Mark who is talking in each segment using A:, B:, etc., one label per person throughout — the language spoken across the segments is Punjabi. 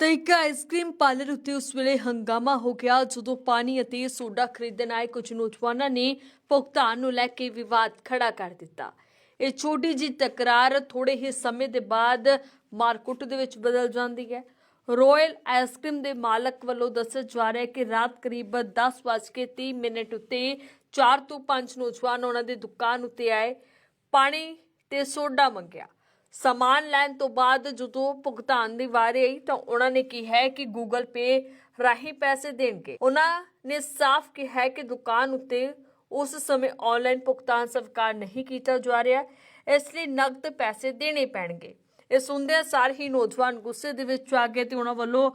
A: ਤਾਂ ਇੱਕ ਆਈਸਕ੍ਰੀਮ ਪਾਰਲਰ ਉੱਤੇ ਉਸ ਵੇਲੇ ਹੰਗਾਮਾ ਹੋ ਗਿਆ, ਜਦੋਂ ਪਾਣੀ ਅਤੇ ਸੋਡਾ ਖਰੀਦਣ ਆਏ ਕੁਝ ਨੌਜਵਾਨਾਂ ਨੇ ਭੁਗਤਾਨ ਨੂੰ ਲੈ ਕੇ ਵਿਵਾਦ ਖੜਾ ਕਰ ਦਿੱਤਾ। ਇਹ ਛੋਟੀ ਜਿਹੀ ਤਕਰਾਰ ਥੋੜੇ ਹੀ ਸਮੇਂ ਦੇ ਬਾਅਦ ਮਾਰਕੁੱਟ ਦੇ ਵਿੱਚ ਬਦਲ ਜਾਂਦੀ ਹੈ। ਰੋਇਲ ਆਈਸਕ੍ਰੀਮ ਦੇ ਮਾਲਕ ਵੱਲੋਂ ਦੱਸਿਆ ਜਾ ਰਿਹਾ ਹੈ ਕਿ ਰਾਤ ਕਰੀਬ 10:30 ਮਿੰਟ ਉੱਤੇ 4 ਤੋਂ 5 ਨੌਜਵਾਨ ਉਹਨਾਂ ਦੀ ਦੁਕਾਨ ਉੱਤੇ ਆਏ, ਪਾਣੀ ਤੇ ਸੋਡਾ ਮੰਗਿਆ। ਸਮਾਨ ਲੈਣ ਤੋਂ ਬਾਅਦ ਜਦੋਂ ਭੁਗਤਾਨ ਦੀ ਵਾਰੀ ਆਈ ਤਾਂ ਉਹਨਾਂ ਨੇ ਕਿਹਾ ਕਿ ਗੂਗਲ ਪੇ ਰਾਹੀਂ ਪੈਸੇ ਦੇਣਗੇ। ਉਹਨਾਂ ਨੇ ਸਾਫ਼ ਕਿਹਾ ਹੈ ਕਿ ਦੁਕਾਨ ਉੱਤੇ ਉਸ ਸਮੇਂ ਆਨਲਾਈਨ ਭੁਗਤਾਨ ਸਵੀਕਾਰ ਨਹੀਂ ਕੀਤਾ ਜਾ ਰਿਹਾ, ਇਸ ਲਈ ਨਕਦ ਪੈਸੇ ਦੇਣੇ ਪੈਣਗੇ। ਇਹ ਸੁਣਦਿਆਂ ਸਾਰ ਹੀ ਨੌਜਵਾਨ ਗੁੱਸੇ ਦੇ ਵਿੱਚ ਆ ਗਏ ਤੇ ਉਹਨਾਂ ਵੱਲੋਂ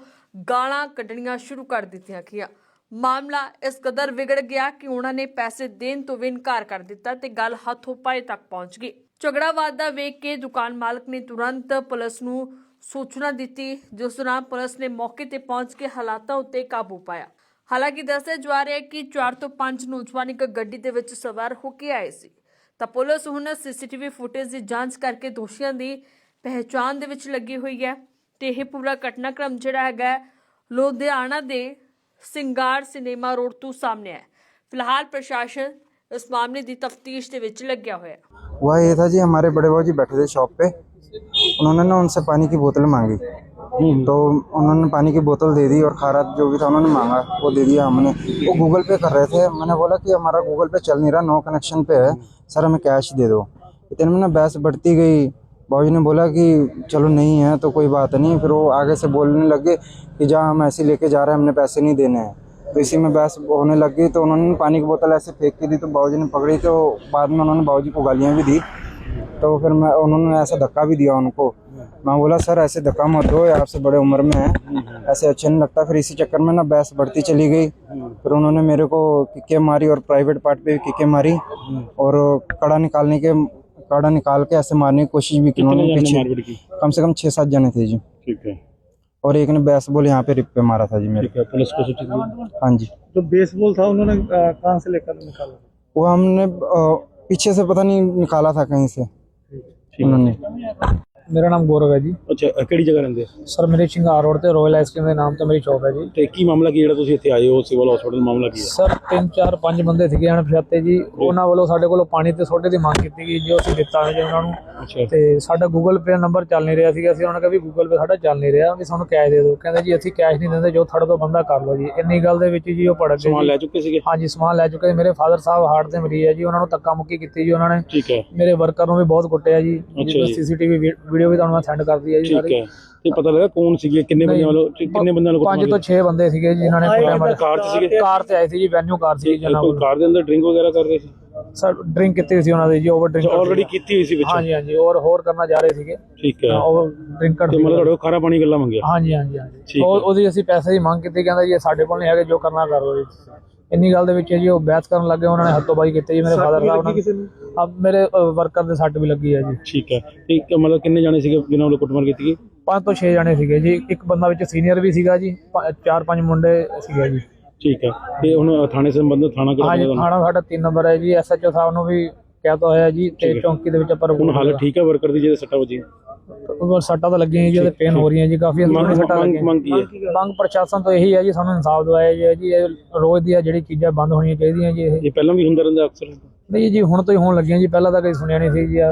A: ਗਾਲਾਂ ਕੱਢਣੀਆਂ ਸ਼ੁਰੂ ਕਰ ਦਿੱਤੀਆਂ ਗਈਆਂ। ਮਾਮਲਾ ਇਸ ਕਦਰ ਵਿਗੜ ਗਿਆ ਕਿ ਉਹਨਾਂ ਨੇ ਪੈਸੇ ਦੇਣ ਤੋਂ ਵੀ ਇਨਕਾਰ ਕਰ ਦਿੱਤਾ ਤੇ ਗੱਲ ਹੱਥੋਂ ਪਾਏ ਤੱਕ ਪਹੁੰਚ ਗਈ। ਝਗੜਾ ਵਾਧਾ ਵੇਖ ਕੇ ਦੁਕਾਨ ਮਾਲਕ ਨੇ ਤੁਰੰਤ ਪੁਲਿਸ ਨੂੰ ਸੂਚਨਾ ਦਿੱਤੀ, ਜਿਸ ਦੌਰਾਨ ਪੁਲਿਸ ਨੇ ਮੌਕੇ ਤੇ ਪਹੁੰਚ ਕੇ ਹਾਲਾਤਾਂ ਉੱਤੇ ਕਾਬੂ ਪਾਇਆ। ਹਾਲਾਂਕਿ ਦੱਸਿਆ ਜਾ ਰਿਹਾ ਹੈ ਕਿ 4 ਤੋਂ 5 ਨੌਜਵਾਨ ਇੱਕ ਗੱਡੀ ਦੇ ਵਿੱਚ ਸਵਾਰ ਹੋ ਕੇ ਆਏ ਸੀ। ਤਾਂ ਪੁਲਿਸ ਹੁਣ ਸੀਸੀਟੀਵੀ ਫੁਟੇਜ ਦੀ ਜਾਂਚ ਕਰਕੇ ਦੋਸ਼ੀਆਂ ਦੀ ਪਹਿਚਾਣ ਦੇ ਵਿੱਚ ਲੱਗੀ ਹੋਈ ਹੈ ਤੇ ਇਹ ਪੂਰਾ ਘਟਨਾਕ੍ਰਮ ਜਿਹੜਾ ਹੈਗਾ ਲੁਧਿਆਣਾ ਦੇ ਸਿੰਗਾਰ ਸਿਨੇਮਾ ਰੋਡ ਤੋਂ ਸਾਹਮਣੇ ਹੈ। ਫਿਲਹਾਲ ਪ੍ਰਸ਼ਾਸਨ ਇਸ ਮਾਮਲੇ ਦੀ ਤਫਤੀਸ਼ ਦੇ ਵਿੱਚ ਲੱਗਿਆ ਹੋਇਆ ਹੈ।
B: हुआ ये था जी, हमारे बड़े भाव जी बैठे थे शॉप पे। उन्होंने ना उनसे पानी की बोतल मांगी। तो उन्होंने पानी की बोतल दे दी और खारा जो भी था उन्होंने मांगा, वो दे दिया हमने। वो गूगल पे कर रहे थे। मैंने बोला कि हमारा गूगल पे चल नहीं रहा नो कनेक्शन पे है। सर, हमें कैश दे दो। इतने में ना बहस बढ़ती गई। बाबू ने बोला कि चलो नहीं है तो कोई बात नहीं। फिर वो आगे से बोलने लगे कि जहाँ हम ऐसे लेके जा रहे हैं, हमने पैसे नहीं देने हैं। तो इसी में बहस होने लग गई तो उन्होंने पानी की बोतल ऐसे फेंक के दी तो बाबूजी ने पकड़ी तो बाद में उन्होंने बाबूजी को गालियाँ भी दी। तो फिर मैं उन्होंने ऐसा धक्का भी दिया उनको। मैं बोला सर ऐसे धक्का मत दो ये आपसे बड़े उम्र में है ऐसे अच्छा नहीं लगता। फिर इसी चक्कर में ना बहस बढ़ती चली गई। फिर उन्होंने मेरे को किक्के मारी और प्राइवेट पार्ट पे भी किक्के मारी और कड़ा निकालने के कड़ा निकाल के ऐसे मारने की कोशिश भी की उन्होंने पीछे। कम से कम छः सात जने थे जी। और एक ने बेसबॉल यहाँ पे रिप पे मारा था जी मेरे।
C: ठीक है पुलिस को सूचित किया
B: हाँ जी।
D: जो बेसबॉल था उन्होंने कहाँ से लेकर निकाला?
B: वो हमने पीछे से पता नहीं निकाला था कहीं से। उन्होंने।
D: ਮੇਰਾ ਨਾਮ ਗੌਰਵ ਹੈ ਜੀ।
C: ਅੱਛਾ ਕਿਹੜੀ ਜਗ੍ਹਾ ਰਹਿੰਦੇ?
D: ਸਰ ਮੇਰੇ ਸ਼ਿੰਗਾਰ ਰੋਡ ਤੇ ਰਾਇਲ ਆਈਸਕ੍ਰੀਮ ਦੇ ਨਾਮ ਤੇ ਮੇਰੀ ਸ਼ਾਪ ਹੈ ਜੀ।
C: ਤੇ ਕੀ ਮਾਮਲਾ ਕੀ ਜਿਹੜਾ ਤੁਸੀਂ ਇੱਥੇ ਆਏ ਹੋ ਸਿਵਲ ਹਸਪੀਟਲ ਮਾਮਲਾ ਕੀ ਹੈ?
D: ਸਰ ਤਿੰਨ ਚਾਰ ਪੰਜ ਬੰਦੇ ਸੀਗੇ ਅਣਪਛਾਤੇ ਜੀ। ਉਹਨਾਂ ਵੱਲੋਂ ਸਾਡੇ ਕੋਲੋਂ ਪਾਣੀ ਤੇ ਸੋਡੇ ਦੀ ਮੰਗ ਕੀਤੀ ਗਈ ਜੋ ਅਸੀਂ ਦਿੱਤਾ ਨਹੀਂ ਜੀ ਉਹਨਾਂ ਨੂੰ।
C: ਅੱਛਾ।
D: ਤੇ ਸਾਡਾ ਗੂਗਲ ਪੇ ਨੰਬਰ ਚੱਲ ਨਹੀਂ ਰਿਹਾ ਸੀਗਾ। ਅਸੀਂ ਉਹਨਾਂ ਨੂੰ ਕਿਹਾ ਵੀ ਗੂਗਲ ਪੇ ਸਾਡਾ ਚੱਲ ਨਹੀਂ ਰਿਹਾ ਵੀ ਸਾਨੂੰ ਕੈਸ਼ ਦੇ ਦਿਓ। ਕਹਿੰਦੇ ਜੀ ਅਸੀਂ ਕੈਸ਼ ਨਹੀਂ ਦਿੰਦੇ ਜੋ ਤੁਹਾਡੇ ਤੋਂ ਬੰਦਾ ਕਰ ਲਓ ਜੀ। ਇੰਨੀ ਗੱਲ ਦੇ ਵਿੱਚ ਜੀ ਉਹ ਭੜਕ ਗਏ
C: ਸਮਾਨ
D: ਜੀ।
C: ਲੈ ਚੁੱਕੇ ਸੀਗੇ?
D: ਹਾਂਜੀ ਸਮਾਨ ਲੈ ਚੁੱਕੇ। ਮੇਰੇ ਫਾਦਰ ਸਾਹਿਬ ਹਾਰਟ ਦੇ ਮਰੀਜ਼ ਹੈ ਜੀ ਉਹਨਾਂ ਨੂੰ ਧੱਕਾ ਮੁੱਕੀ ਕੀਤੀ ਜੀ ਉਹਨਾਂ ਨੇ।
C: ਠੀਕ ਹੈ।
D: ਮੇਰੇ ਵਰਕਰ ਨੂੰ ਵੀ ਬਹੁਤ ਕੁੱਟਿਆ ਜੀ।
C: ਅੱਛਾ ਜੀ।
D: ਸੀਸੀਟੀਵੀ ਵੀਡੀਓ ਵੀ ਤੁਹਾਨੂੰ ਮੈਂ ਸੈਂਡ ਕਰਦੀ ਹੈ ਜੀ
C: ਠੀਕ ਹੈ। ਤੇ ਪਤਾ ਲੱਗਾ ਕੌਣ ਸੀਗੇ? ਕਿੰਨੇ ਬੰਦੇ ਵੱਲੋਂ ਕਿੰਨੇ ਬੰਦਿਆਂ ਨੂੰ
D: ਪੰਜ ਤੋਂ 6 ਬੰਦੇ ਸੀਗੇ ਜਿਨ੍ਹਾਂ ਨੇ ਕੁੱਟਿਆ
C: ਕਾਰ 'ਚ ਸੀਗੇ?
D: ਕਾਰ ਤੇ ਆਏ ਸੀ ਜੀ ਵੈਨਿਊ ਕਾਰ ਸੀ ਜਿਹਨਾਂ
C: ਕੋਈ ਕਾਰ ਦੇ ਅੰਦਰ ਡਰਿੰਕ ਵਗੈਰਾ ਕਰ ਰਹੇ ਸੀ?
D: ਸਰ ਡਰਿੰਕ ਕੀਤੀ ਸੀ ਉਹਨਾਂ ਦੀ ਜੀ ਓਵਰ ਡਰਿੰਕ
C: ਆਲਰੇਡੀ ਕੀਤੀ ਹੋਈ ਸੀ ਵਿੱਚ?
D: ਹਾਂਜੀ ਹਾਂਜੀ ਔਰ ਹੋਰ ਕਰਨਾ ਜਾ ਰਹੇ ਸੀਗੇ।
C: ਠੀਕ ਹੈ।
D: ਓਵਰ ਡਰਿੰਕ
C: ਤੇ ਮਤਲਬ ਤੁਹਾਡੇ ਕੋਲ ਖਾਰਾ ਪਾਣੀ ਗੱਲਾਂ ਮੰਗਿਆ?
D: ਹਾਂਜੀ ਹਾਂਜੀ ਹਾਂਜੀ।
C: ਠੀਕ
D: ਉਹ ਉਹਦੀ ਅਸੀਂ ਪੈਸੇ ਦੀ ਮੰਗ ਕੀਤੀ ਕਹਿੰਦਾ ਜੀ ਇਹ ਸਾਡੇ ਕੋਲ ਨਹੀਂ ਹੈਗੇ ਜੋ ਕਰਨਾ ਕਰ ਲਓ ਜੀ। ਇੰਨੀ ਗੱਲ ਦੇ ਵਿੱਚ ਜੀ ਉਹ ਬਹਿਸ ਕਰਨ ਲੱਗੇ ਉਹਨਾਂ ਨੇ ਹੱਥੋਂ ਬਾਈ ਕੀਤੀ ਜੀ ਮੇਰੇ ਫਾਦਰ ਸਾਹਿਬ ਨਾਲ ਆ ਮੇਰੇ ਵਰਕਰ ਦੇ ਸੱਟ ਵੀ ਲੱਗੀ ਹੈ ਜੀ।
C: ਠੀਕ ਹੈ। ਇੱਕ ਮਤਲਬ ਕਿੰਨੇ ਜਾਣੇ ਸੀਗੇ ਜਿਨ੍ਹਾਂ ਵੱਲੋਂ ਕੁੱਟਮਾਰ ਕੀਤੀ ਗਈ?
D: ਪੰਜ ਤੋਂ 6 ਜਣੇ ਸੀਗੇ ਜੀ। ਇੱਕ ਬੰਦਾ ਵਿੱਚ ਸੀਨੀਅਰ ਵੀ ਸੀਗਾ ਜੀ ਚਾਰ ਪੰਜ ਮੁੰਡੇ ਸੀਗੇ ਜੀ।
C: ਠੀਕ ਹੈ। ਤੇ ਹੁਣ ਥਾਣੇ ਸੰਬੰਧਿਤ ਥਾਣਾ ਕਿਹੜਾ ਬਣਿਆ
D: ਥਾਣਾ ਸਾਡਾ 3 ਨੰਬਰ ਹੈ ਜੀ। ਐਸਐਚਓ ਸਾਹਿਬ ਨੂੰ ਵੀ ਕਹਿਤਾ ਹੋਇਆ ਜੀ ਤੇ ਚੌਂਕੀ ਦੇ ਵਿੱਚ ਆਪਾਂ
C: ਹੁਣ ਹਾਲਤ ਠੀਕ ਹੈ ਵਰਕਰ ਦੀ ਜਿਹਦੇ ਸੱਟਾ ਵੱਜੀ
D: ਉਹ ਸੱਟਾਂ ਤਾਂ ਲੱਗੀਆਂ ਜੀ ਉਹਦੇ ਪੇਨ ਹੋ ਰਹੀਆਂ ਜੀ ਕਾਫੀ ਅੰਦਰੂਨੀ
C: ਮੰਗ
D: ਸੱਟਾਂ ਲੱਗੀਆਂ।
C: ਮੰਗ ਕੀ ਹੈ?
D: ਮੰਗ ਪ੍ਰਸ਼ਾਸਨ ਤੋਂ ਇਹੀ ਹੈ ਜੀ ਸਾਨੂੰ ਇਨਸਾਫ ਦਿਵਾਇਆ ਜਾਏ ਜੀ ਇਹ ਰੋਜ਼ ਦੀਆਂ ਜਿਹੜੀ ਚੀਜ਼ਾਂ ਬੰਦ ਹੋਣੀਆਂ ਚਾਹੀਦੀਆਂ ਜੀ ਇਹ।
C: ਇਹ ਪਹਿਲਾਂ ਵੀ ਹੁੰਦਾ ਰਹਿੰਦਾ ਅਕਸਰ?
D: ਨਹੀਂ ਜੀ ਹੁਣ ਤੋਂ ਹੀ ਹੋਣ ਲੱਗੀਆਂ ਜੀ ਪਹਿਲਾਂ ਤਾਂ ਕਦੇ ਸੁਣਿਆ ਨਹੀਂ ਸੀ ਜੀ ਆਹ।